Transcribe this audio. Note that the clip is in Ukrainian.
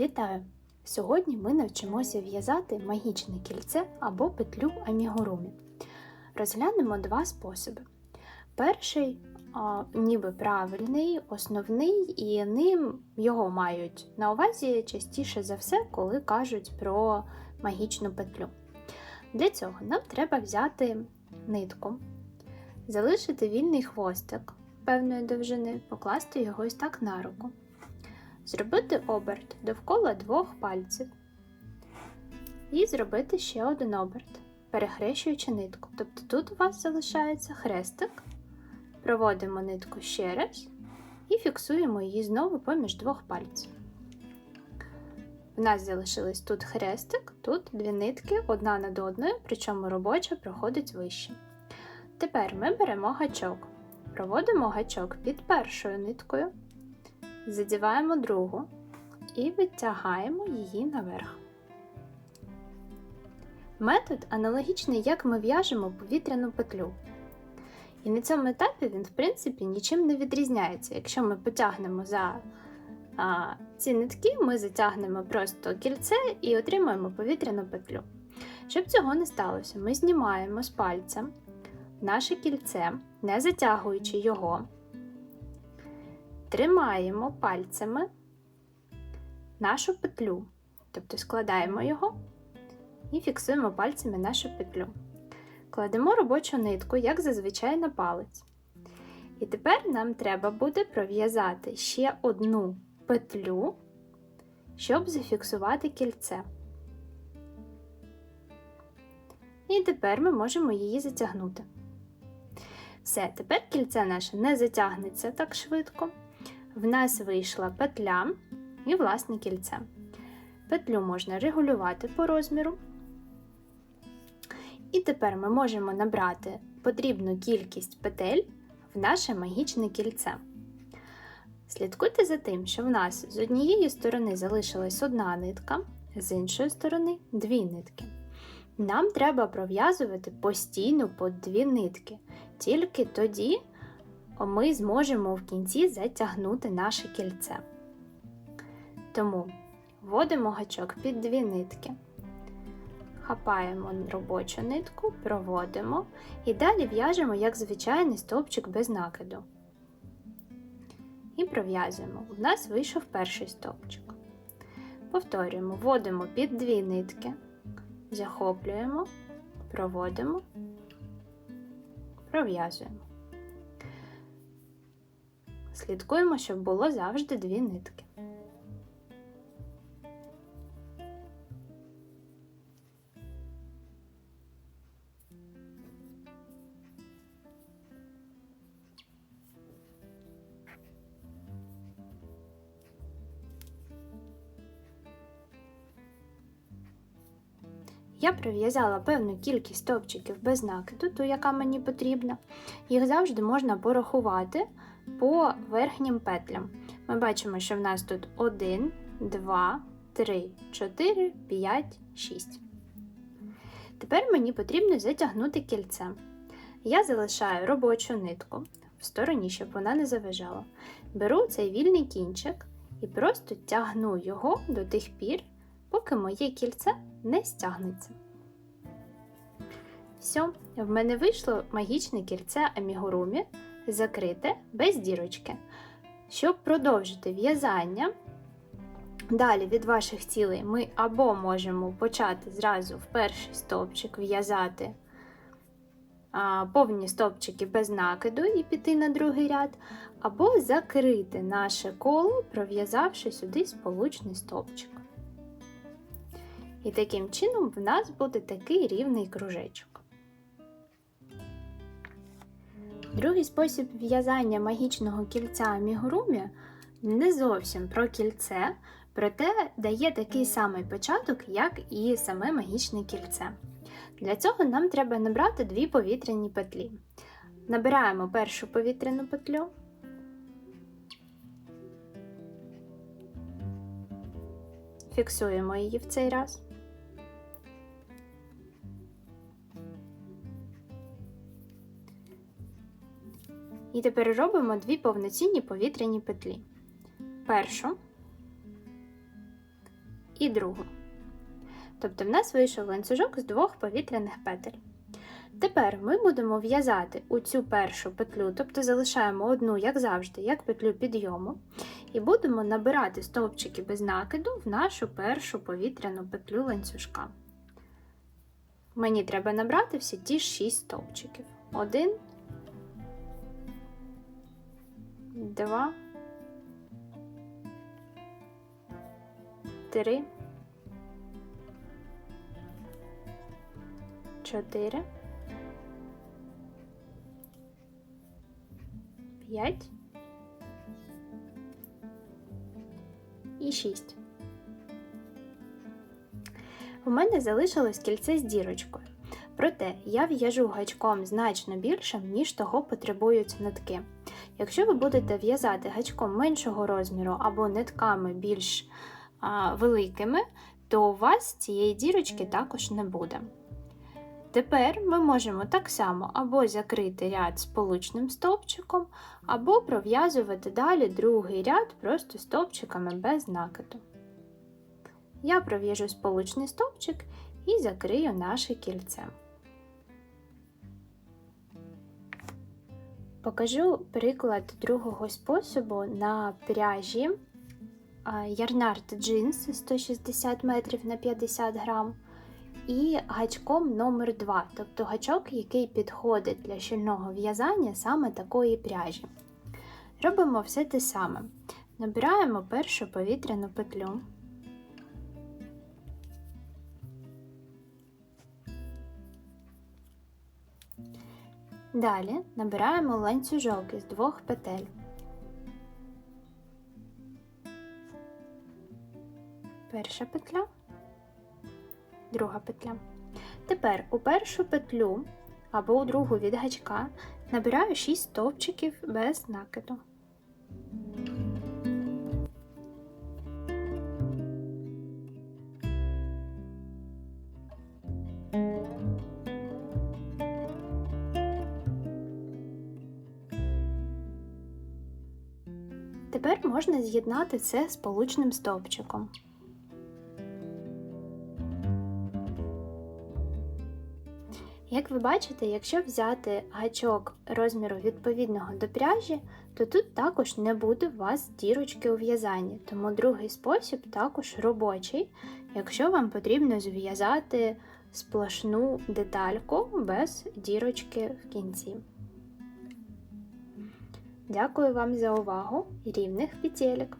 Вітаю! Сьогодні ми навчимося в'язати магічне кільце або петлю амігурумі. Розглянемо два способи. Перший а, ніби правильний, основний, і ним його мають на увазі частіше за все, коли кажуть про магічну петлю. Для цього нам треба взяти нитку, залишити вільний хвостик певної довжини, покласти його ось так на руку. Зробити оберт довкола двох пальців. І зробити ще один оберт, перехрещуючи нитку. Тобто тут у вас залишається хрестик. Проводимо нитку ще раз і фіксуємо її знову поміж двох пальців. У нас залишилось тут хрестик, тут дві нитки одна над одною, причому робоча проходить вище. Тепер ми беремо гачок, проводимо гачок під першою ниткою, задіваємо другу і витягаємо її наверх. Метод аналогічний, як ми в'яжемо повітряну петлю. І на цьому етапі він, в принципі, нічим не відрізняється. Якщо ми потягнемо за а, ці нитки, ми затягнемо просто кільце і отримаємо повітряну петлю. Щоб цього не сталося, ми знімаємо з пальця наше кільце, не затягуючи його, тримаємо пальцями нашу петлю, тобто складаємо його і фіксуємо пальцями нашу петлю. Кладемо робочу нитку, як зазвичай на палець. І тепер нам треба буде пров'язати ще одну петлю, щоб зафіксувати кільце. І тепер ми можемо її затягнути. Все, тепер кільце наше не затягнеться так швидко. В нас вийшла петля і власне кільце. Петлю можна регулювати по розміру. І тепер ми можемо набрати потрібну кількість петель в наше магічне кільце. Слідкуйте за тим, що в нас з однієї сторони залишилась одна нитка, з іншої сторони дві нитки. Нам треба пров'язувати постійно по дві нитки. Тільки тоді ми зможемо в кінці затягнути наше кільце. Тому вводимо гачок під дві нитки. Хапаємо робочу нитку, проводимо і далі в'яжемо як звичайний стовпчик без накиду. І пров'язуємо. У нас вийшов перший стовпчик. Повторюємо, вводимо під дві нитки, захоплюємо, проводимо, пров'язуємо. Слідкуємо, щоб було завжди дві нитки. Я прив'язала певну кількість стовпчиків без накиду, ту, яка мені потрібна. Їх завжди можна порахувати по верхнім петлям. Ми бачимо, що в нас тут 1, 2, 3, 4, 5, 6. Тепер мені потрібно затягнути кільце. Я залишаю робочу нитку в стороні, щоб вона не заважала. Беру цей вільний кінчик і просто тягну його до тих пір, поки моє кільце не стягнеться. Все, в мене вийшло магічне кільце амігурумі, закрите без дірочки. Щоб продовжити в'язання, далі від ваших цілей ми або можемо почати зразу в перший стовпчик в'язати повні стовпчики без накиду і піти на другий ряд, або закрити наше коло, пров'язавши сюди сполучний стовпчик. І таким чином в нас буде такий рівний кружечок. Другий спосіб в'язання магічного кільця амігурумі не зовсім про кільце, проте дає такий самий початок, як і саме магічне кільце. Для цього нам треба набрати дві повітряні петлі. Набираємо першу повітряну петлю. Фіксуємо її в цей раз. І тепер робимо дві повноцінні повітряні петлі. Першу і другу. Тобто в нас вийшов ланцюжок з двох повітряних петель. Тепер ми будемо в'язати у цю першу петлю, тобто залишаємо одну, як завжди, як петлю підйому, і будемо набирати стовпчики без накиду в нашу першу повітряну петлю ланцюжка. Мені треба набрати всі ті 6 стовпчиків. Один, два, три, чотири, п'ять і шість. У мене залишилось кільце з дірочкою. Проте я в'яжу гачком значно більшим, ніж того потребують нитки. Якщо ви будете в'язати гачком меншого розміру або нитками більш а, великими, то у вас цієї дірочки також не буде. Тепер ми можемо так само або закрити ряд сполучним стовпчиком, або пров'язувати далі другий ряд просто стовпчиками без накиду. Я пров'яжу сполучний стовпчик і закрию наше кільце. Покажу приклад другого способу на пряжі Ярнард джинс 160 метрів на 50 грам і гачком номер 2 тобто гачок, який підходить для щільного в'язання саме такої пряжі. Робимо все те саме. Набираємо першу повітряну петлю. Далі набираємо ланцюжок із двох петель. Перша петля, друга петля. Тепер у першу петлю або у другу від гачка набираю 6 стовпчиків без накиду. Тепер можна з'єднати це сполучним стовпчиком. Як ви бачите, якщо взяти гачок розміру відповідного до пряжі, то тут також не буде у вас дірочки у в'язанні, тому другий спосіб також робочий, якщо вам потрібно зв'язати сплошну детальку без дірочки в кінці. Дякую вам за увагу рівних петелек!